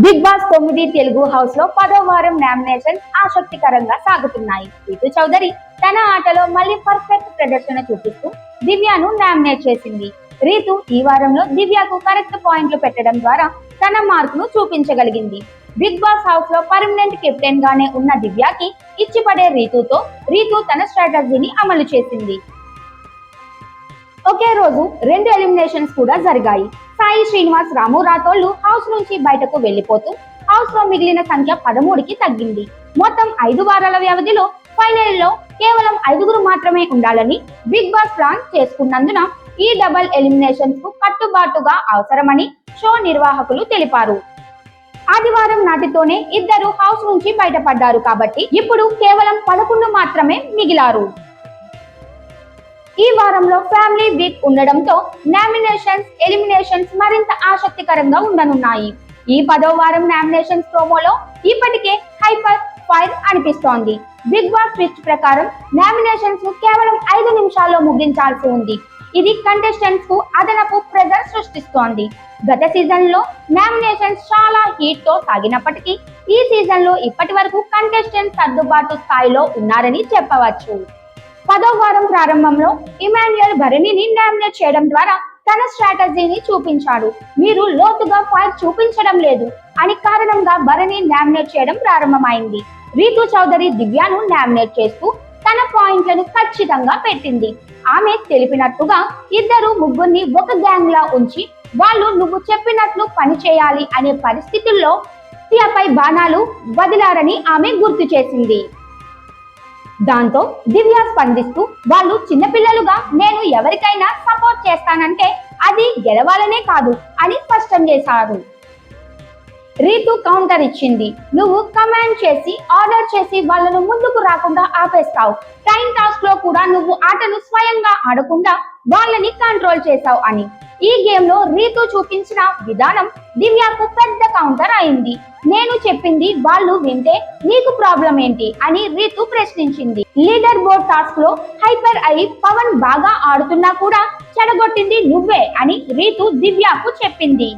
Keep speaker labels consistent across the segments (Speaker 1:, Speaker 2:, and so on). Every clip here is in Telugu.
Speaker 1: బిగ్ బాస్ తొమ్మిది తెలుగు హౌస్లో పదో వారం నామినేషన్ ఆసక్తికరంగా సాగుతున్నాయి. రీతు చౌదరి తన ఆటలో మళ్ళీ పర్ఫెక్ట్ ప్రదర్శన చూపిస్తూ దివ్యను నామినేట్ చేసింది. రీతు ఈ వారంలో దివ్యకు కరెక్ట్ పాయింట్లు పెట్టడం ద్వారా తన మార్కును చూపించగలిగింది. బిగ్ బాస్ హౌస్లో పర్మనెంట్ కెప్టెన్ గానే ఉన్న దివ్యకి ఇచ్చిపడే రీతుతో రీతు తన స్ట్రాటజీని అమలు చేసింది. ఒకే రోజు రెండు ఎలిమినేషన్స్ కూడా జరిగాయి. సాయి శ్రీనివాస్ రాము రాథోళ్ళు హౌస్ నుంచి బయటకు వెళ్ళిపోతూ హౌస్లో మిగిలిన సంఖ్య పదమూడుకి తగ్గింది. మొత్తం ఐదు వారాల వ్యవధిలో ఫైనల్లో కేవలం ఐదుగురు మాత్రమే ఉండాలని బిగ్ బాస్ ప్లాన్ చేసుకున్నందున ఈ డబల్ ఎలిమినేషన్కు కట్టుబాటుగా అవసరమని షో నిర్వాహకులు తెలిపారు. ఆదివారం నాటితోనే ఇద్దరు హౌస్ నుంచి బయటపడ్డారు కాబట్టి ఇప్పుడు కేవలం పదకొండు మాత్రమే మిగిలారు. ఈ వారంలో ఫ్యామిలీ వీక్ ఉండడంతో నామినేషన్స్ ఎలిమినేషన్స్ మరింత ఆసక్తికరంగా ఉండనున్నాయి. ఈ పదో వారం నామినేషన్స్ ప్రోమోలో ఇప్పటికే హైపర్ ఫైర్ అనిపిస్తోంది. బిగ్ బాస్ ట్విస్ట్ ప్రకారం నామినేషన్స్ను కేవలం ఐదు నిమిషాల్లో ముగించాల్సి ఉంది. ఇది కంటెస్టెంట్స్కు అదనపు ప్రెజర్ సృష్టిస్తోంది. గత సీజన్లో నామినేషన్స్ చాలా హీట్తో సాగినప్పటికీ ఈ సీజన్లో ఇప్పటి వరకు కంటెస్టెంట్స్ సర్దుబాటు స్థాయిలో ఉన్నారని చెప్పవచ్చు. పదో వారం ప్రారంభంలో ఇమాన్యుయల్ భరణిని నామినేట్ చేయడం ద్వారా తన స్ట్రాటజీని చూపించాడు. మీరు లోతుగా ఫైర్ చూపించడం లేదు. అని కారణంగా భరణి నామినేట్ చేయడం ప్రారంభమైంది. రీతు చౌదరి దివ్యాను నామినేట్ చేస్తూ తన పాయింట్లను ఖచ్చితంగా పెట్టింది. ఆమె తెలిపినట్టుగా ఇద్దరు ముగ్గురిని ఒక గ్యాంగ్ లా ఉంచి వాళ్ళు నువ్వు చెప్పినట్లు పని చేయాలి అనే పరిస్థితుల్లో దివ్యపై బాణాలు వదిలారని ఆమె గుర్తు చేసింది. దాంతో దివ్య స్పందిస్తూ వాళ్ళు చిన్నపిల్లలుగా నేను ఎవరికైనా సపోర్ట్ చేస్తానంటే అది గెలవాలనే కాదు అని స్పష్టం చేశారు. రీతు కౌంటర్ ఇచ్చింది. నువ్వు కమాండ్ చేసి ఆర్డర్ చేసి వాళ్ళను ముందుకు రాకుండా ఆపేస్తావు. టైం టాస్క్లో కూడా నువ్వు ఆటను స్వయంగా ఆడకుండా వాళ్ళని కంట్రోల్ చేశావు అని ఈ గేమ్లో రీతు చూపించిన విధానం దివ్యకు పెద్ద కౌంటర్ అయింది. నేను చెప్పింది వాళ్ళు వింటే నీకు ప్రాబ్లం ఏంటి అని రీతు ప్రశ్నించింది. లీడర్ బోర్డ్ టాస్క్లో హైపర్ అయి పవన్ బాగా ఆడుతున్నా కూడా చెడగొట్టింది నువ్వే అని రీతు దివ్యకు చెప్పింది.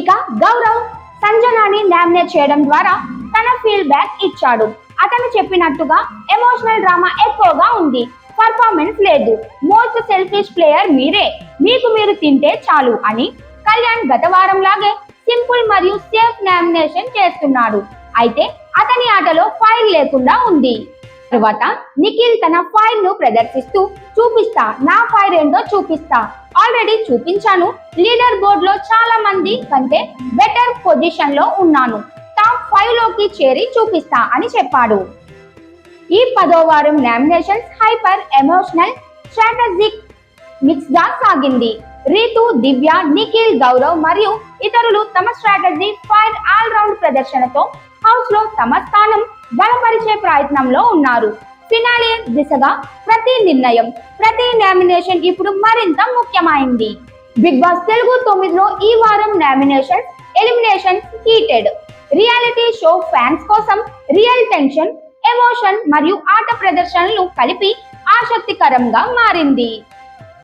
Speaker 1: ఇక గౌరవ్ సంజనాని నామినేట్ చేయడం ద్వారా తన ఫీడ్బ్యాక్ ఇచ్చాడు. అతను చెప్పినట్టుగా ఎమోషనల్ డ్రామా ఎక్కువగా ఉంది. పర్ఫార్మెన్స్ లేదు. మోస్ట్ సెల్ఫిష్ ప్లేయర్ మీరే. మీకు మీరు తింటే చాలు అని కళ్యాణ్ గత వారం లాగే సింపుల్ మరియు సేఫ్ నామినేషన్ చేస్తున్నాడు. అయితే అతని ఆటలో ఫైర్ లేకుండా ఉంది. తరువాత నిఖిల్ తన ఫైర్ను ప్రదర్శిస్తూ చూపిస్తా నా ఫైర్ ఏంటో చూపిస్తా. ఆల్రెడీ చూపించాను. లీడర్ బోర్డ్లో చాలా మంది కంటే బెటర్ పొజిషన్లో ఉన్నాను. టాప్ ఫైవ్లోకి చేరి చూపిస్తా అని చెప్పాడు. ఈ పదో వారం నామినేషన్స్ హైపర్ ఎమోషనల్ స్ట్రాటజిక్ మిక్స్గా సాగింది. రీతు దివ్య నిఖిల్ గౌరవ్ మరియు ఇతరులు తమ స్ట్రాటజీ ఫైర్ ఆల్ రౌండ్ ప్రదర్శనతో హౌస్లో తమ స్థానం బలపరిచే ప్రయత్నంలో ఉన్నారు. ఫినాలే దిశగా ప్రతి నిర్ణయం ప్రతి నామినేషన్ ఇప్పుడు మరింత ముఖ్యమైంది. బిగ్ బాస్ తెలుగు తొమ్మిదిలో ఈ వారం nominations elimination heated. Reality show fans కోసం రియల్ టెన్షన్ ఎమోషన్ మరియు ఆట ప్రదర్శనలు కలిపి ఆసక్తికరంగా మారింది.